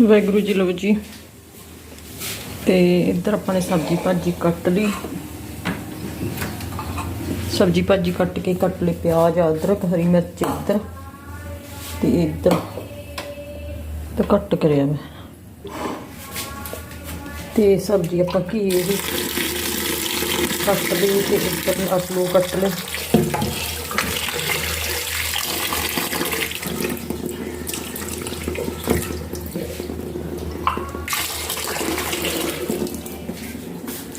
ਵਾਹਿਗੁਰੂ ਜੀ ਲਓ ਜੀ। ਤੇ ਇੱਧਰ ਆਪਾਂ ਨੇ ਸਬਜ਼ੀ ਭਾਜੀ ਕੱਟ ਲਈ। ਸਬਜ਼ੀ ਭਾਜੀ ਕੱਟ ਕੇ ਕੱਟ ਲਈ ਪਿਆਜ਼, ਅਦਰਕ, ਹਰੀ ਮਿਰਚ ਇੱਧਰ। ਤੇ ਇੱਧਰ ਤੇ ਕੱਟ ਕਰਿਆ ਮੈਂ। ਤੇ ਸਬਜ਼ੀ ਆਪਾਂ ਕੀ ਇਹ ਕੱਟ ਲਈ ਤੇ ਇੱਧਰ ਆਲੂ ਕੱਟ ਲਏ।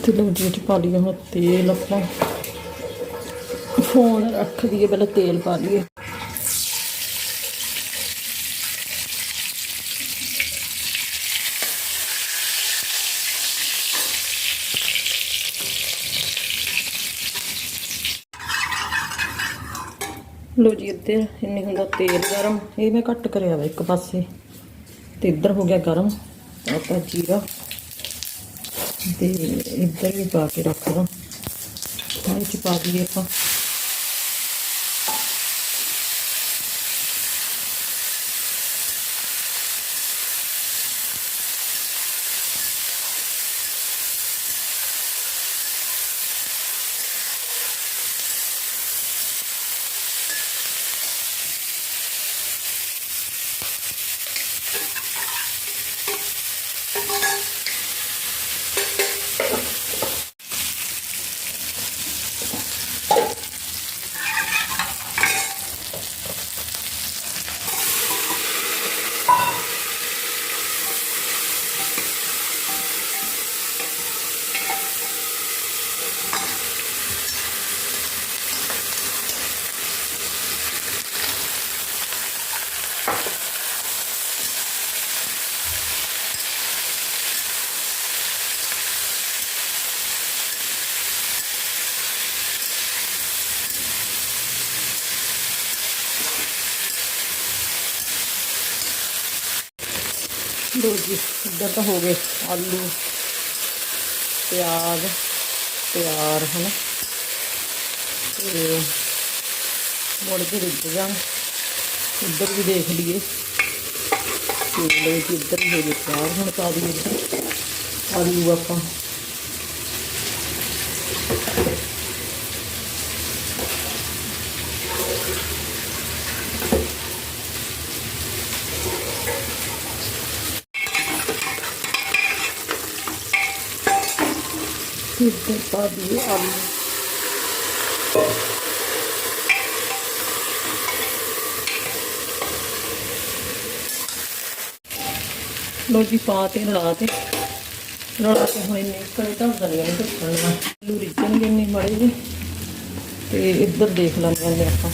ਤੇ ਲਓ ਜੀ 'ਚ ਪਾ ਲਈਏ ਹੁਣ ਤੇਲ ਆਪਾਂ ਫੋਨ ਰੱਖ ਦਈਏ, ਪਹਿਲਾਂ ਤੇਲ ਪਾ ਲਈਏ। ਲੋ ਜੀ, ਇੱਧਰ ਇੰਨੇ ਹੁੰਦਾ ਤੇਲ ਗਰਮ। ਇਹ ਮੈਂ ਘੱਟ ਕਰਿਆ ਵਾ ਇੱਕ ਪਾਸੇ। ਤੇ ਇੱਧਰ ਹੋ ਗਿਆ ਗਰਮ। ਆਪਾਂ ਜੀਰਾ। ਤੇ ਇੱਧਰ ਵੀ ਪਾ ਕੇ ਰੱਖ ਦਾਂ ਤਾਂ ਇਹ ਚ ਪਾ ਦਈਏ ਆਪਾਂ। ਲੋ ਜੀ, ਇੱਧਰ ਤਾਂ ਹੋ ਗਏ ਆਲੂ, ਪਿਆਜ਼ ਤਿਆਰ ਹਨ? ਤੇ ਮੁੜ ਕੇ ਰਿੱਝ ਜਾਣ ਇੱਧਰ ਵੀ ਦੇਖ ਲਈਏ। ਤੇ ਲੋ ਜੀ, ਇੱਧਰ ਵੀ ਹੋ ਗਏ ਤਿਆਰ ਹੁਣ ਪਾ ਦਈਏ ਆਲੂ ਆਪਾਂ। ਇੱਧਰ ਪਾ ਦਈਏ ਆਲੂ ਲੋ ਜੀ ਪਾ ਤੇ ਰਲਾ ਤੇ। ਰਲਾ ਕੇ ਹੁਣ ਇੰਨੇ ਕੜੇ ਤਾਂ ਦਲੀਆਂ ਨੂੰ ਢੱਕਣਾ ਆਲੂ ਰਿੱਝਣਗੇ ਇੰਨੇ ਮਾੜੇ ਜੀ ਤੇ ਇੱਧਰ ਦੇਖ ਲੈਂਦੇ ਹਾਂ ਆਪਾਂ।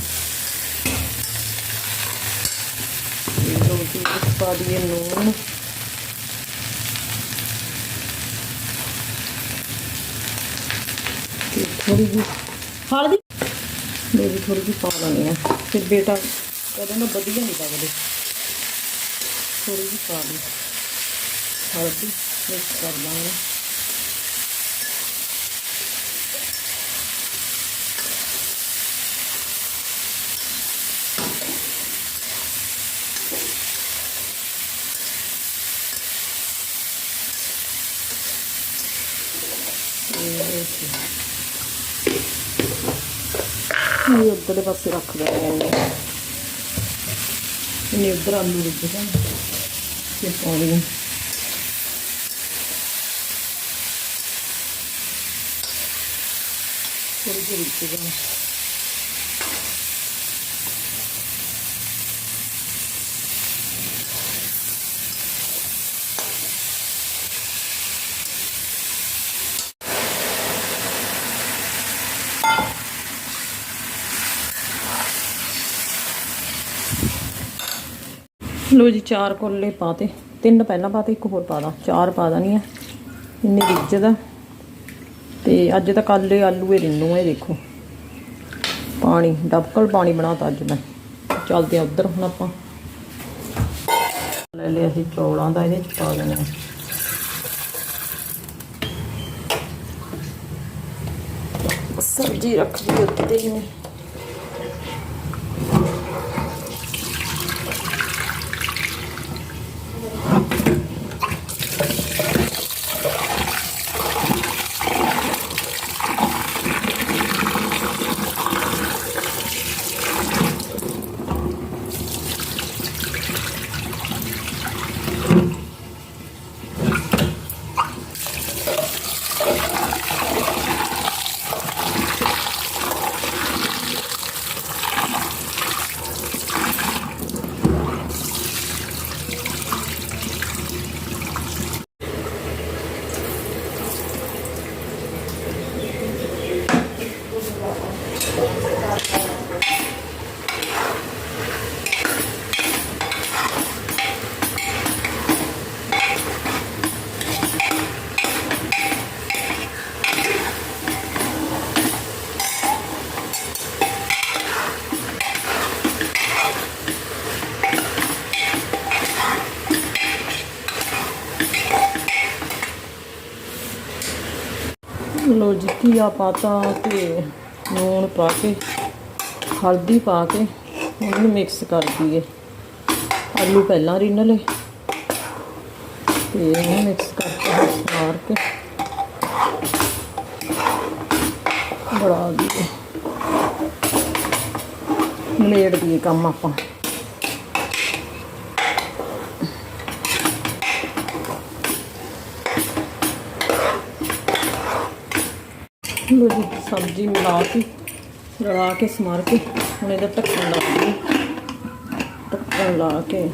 ਤੇ ਲੋ ਜੀ ਪਾ ਦਈਏ ਨੂਣ ਤੇ ਥੋੜੀ ਜਿਹੀ ਹਲਦੀ। ਮੇਰੀ ਥੋੜੀ ਜਿਹੀ ਪਾ ਲੈਣੀ ਆ। ਫਿਰ ਬੇਟਾ ਕਹਿੰਦਾ ਨਾ ਵਧੀਆ ਨਹੀਂ ਲੱਗਦੇ। ਥੋੜੀ ਜਿਹੀ ਪਾ ਲਈ। ਹਲਦੀ, ਮਿਕਸ ਕਰ ਦਾਂਗੇ। ਇਹ ਉੱਧਰਲੇ ਪਾਸੇ ਰੱਖ ਦਿੰਦੇ ਹਾਂ ਇਹਨੇ ਉੱਧਰ ਆਲੂ ਰਿੱਝ ਜਾਣ ਤੇ ਪਾਉਣੀ ਹੈ ਥੋੜੀ ਜਿਹੀ ਰਿੱਝ ਜਾਣ ਲੋ ਜੀ, ਚਾਰ ਕੋਲੇ ਪਾਤੇ ਤਿੰਨ ਪਹਿਲਾਂ ਪਾਤੇ ਇੱਕ ਹੋਰ ਪਾ ਦਾਂ। ਚਾਰ ਪਾ ਦਾਂ ਨਹੀਂ ਆ। ਇੰਨੇ ਰਿੱਝਦਾ ਤੇ ਅੱਜ ਤਾਂ ਕੱਲ ਆਲੂ ਇਹ ਰਿੰਨੂ ਇਹ ਦੇਖੋ। ਪਾਣੀ, ਡਬਕਲ ਪਾਣੀ ਬਣਾਤਾ ਅੱਜ ਮੈਂ। ਚੱਲਦੇ ਆ ਉੱਧਰ ਹੁਣ ਆਪਾਂ। ਲੈ ਲਿਆ ਅਸੀਂ ਚੌਲਾਂ ਦਾ, ਇਹਦੇ ਚ ਪਾ ਦੇਣਾ ਸਬਜ਼ੀ ਰੱਖ ਲਈ ਉੱਤੇ ਹੀ ਨੇ ਲੋ ਜੀ ਘੀਆ ਪਾਤਾ ਤੇ ਨੂਣ ਪਾ ਕੇ। ਹਲਦੀ ਪਾ ਕੇ ਉਹਨੂੰ ਮਿਕਸ ਕਰ ਦਈਏ। ਆਲੂ ਪਹਿਲਾਂ ਰਿੰਨ ਲਏ ਤੇ ਇਹਨੂੰ ਮਿਕਸ ਕਰਕੇ ਮਾਰ ਕੇ ਬੜਾ ਦਈਏ। ਮਲੇੜ ਦੀਏ ਕੰਮ ਆਪਾਂ। ਸਬਜ਼ੀ ਮਿਲਾ ਕੇ ਰਲਾ ਕੇ ਸਮਾਰ ਕੇ, ਹੁਣ ਇਹਦਾ ਢੱਕਣ ਲਾ ਦਈਏ ਢੱਕਣ ਲਾ ਕੇ।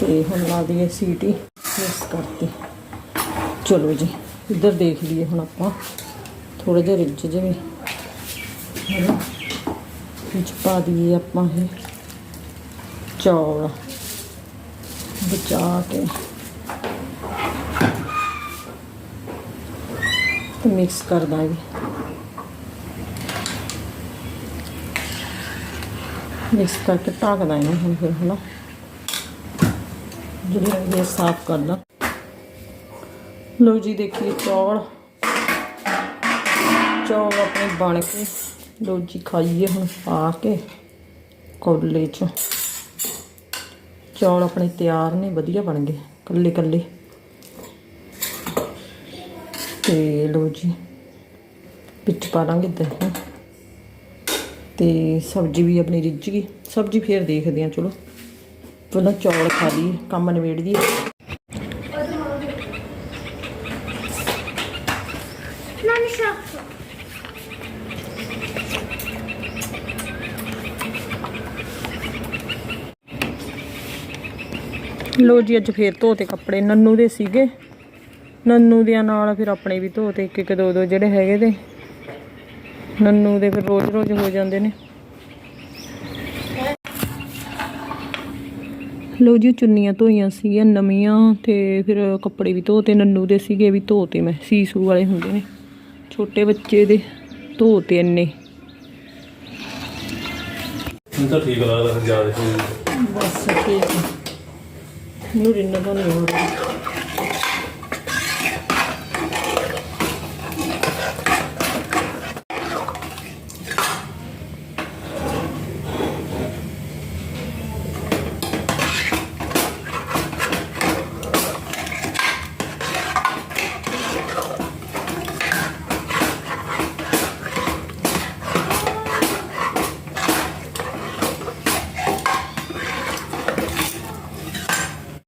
ਤੇ ਹੁਣ ਲਾ ਦਈਏ ਸੀਟੀ, ਮਿਕਸ ਕਰਤੀ। ਚਲੋ ਜੀ, ਇੱਧਰ ਦੇਖ ਲਈਏ ਹੁਣ ਆਪਾਂ। ਥੋੜਾ ਜਿਹਾ ਰਿੱਝ ਜਾਵੇ। ਹਨਾ ਵਿੱਚ ਪਾ ਦਈਏ ਆਪਾਂ ਇਹ ਚੌਲ। ਬਚਾ ਕੇ। ਤੇ ਮਿਕਸ ਕਰ ਦਾਂਗੇ ਮਿਕਸ ਕਰਕੇ ਢੱਕਦਾ ਦਾਂਗੇ ਇਹਨੂੰ ਹੁਣ ਫਿਰ, ਹਨਾ? ਜਿਹੜੇ ਇਹ ਸਾਫ਼ ਕਰ ਲਾਂ ਲੋ ਜੀ, ਦੇਖੀਏ ਚੌਲ। ਚੌਲ ਆਪਣੇ ਬਣ ਕੇ ਲੋ ਜੀ, ਖਾਈਏ ਹੁਣ ਪਾ ਕੇ ਕੋਲੇ ਚ। ਚੌਲ ਆਪਣੇ ਤਿਆਰ ਨੇ, ਵਧੀਆ ਬਣ ਗਏ, ਕੱਲੇ ਕੱਲੇ। ਤੇ ਲੋ ਜੀ, ਵਿੱਚ ਪਾ ਲਾਂਗੇ ਦਹੀਂ। ਤੇ ਸਬਜ਼ੀ ਵੀ ਆਪਣੀ ਰਿੱਝ ਗਈ। ਸਬਜ਼ੀ ਫੇਰ ਦੇਖਦੇ ਆ ਚਲੋ। ਪਹਿਲਾਂ ਚੌਲ ਖਾ ਲਈਏ ਕੰਮ ਨਿਬੇੜ szafę. ਲੋ ਜੀ ਅੱਜ ਫੇਰ ਧੋਤੇ ਕੱਪੜੇ। ਨੰਨੂ ਦੇ ਸੀਗੇ। ਨੰਨੂ ਦੇ ਨਾਲ ਫਿਰ ਆਪਣੇ ਵੀ ਧੋਤੇ ਇੱਕ ਇੱਕ ਦੋ ਦੋ ਜਿਹੜੇ ਹੈਗੇ ਤੇ। ਨੰਨੂ ਦੇ ਫਿਰ ਰੋਜ਼ ਰੋਜ਼ ਹੋ ਜਾਂਦੇ ਨੇ। ਲੋ ਜੀ ਚੁੰਨੀਆਂ ਧੋਈਆਂ ਸੀਗੀਆਂ ਨਵੀਆਂ ਤੇ ਫਿਰ ਕੱਪੜੇ ਵੀ ਧੋਤੇ ਨੰਨੂ ਦੇ ਸੀਗੇ ਵੀ ਧੋਤੇ ਮੈਂ ਸੀਸੂ ਵਾਲੇ ਹੁੰਦੇ ਨੇ। ਛੋਟੇ ਬੱਚੇ ਦੇ ਧੋਤੇ ਇੰਨੇ। ਮੈਨੂੰ ਤਾਂ ਠੀਕ ਲੱਗਦਾ ਜ਼ਿਆਦਾ। ਸੀ ਬਸ ਠੀਕ ਹੈ। ਨੂੰ ਰਿੰਨਾ ਤਾਂ ਨਹੀਂ ਹੋ ਰਿਹਾ।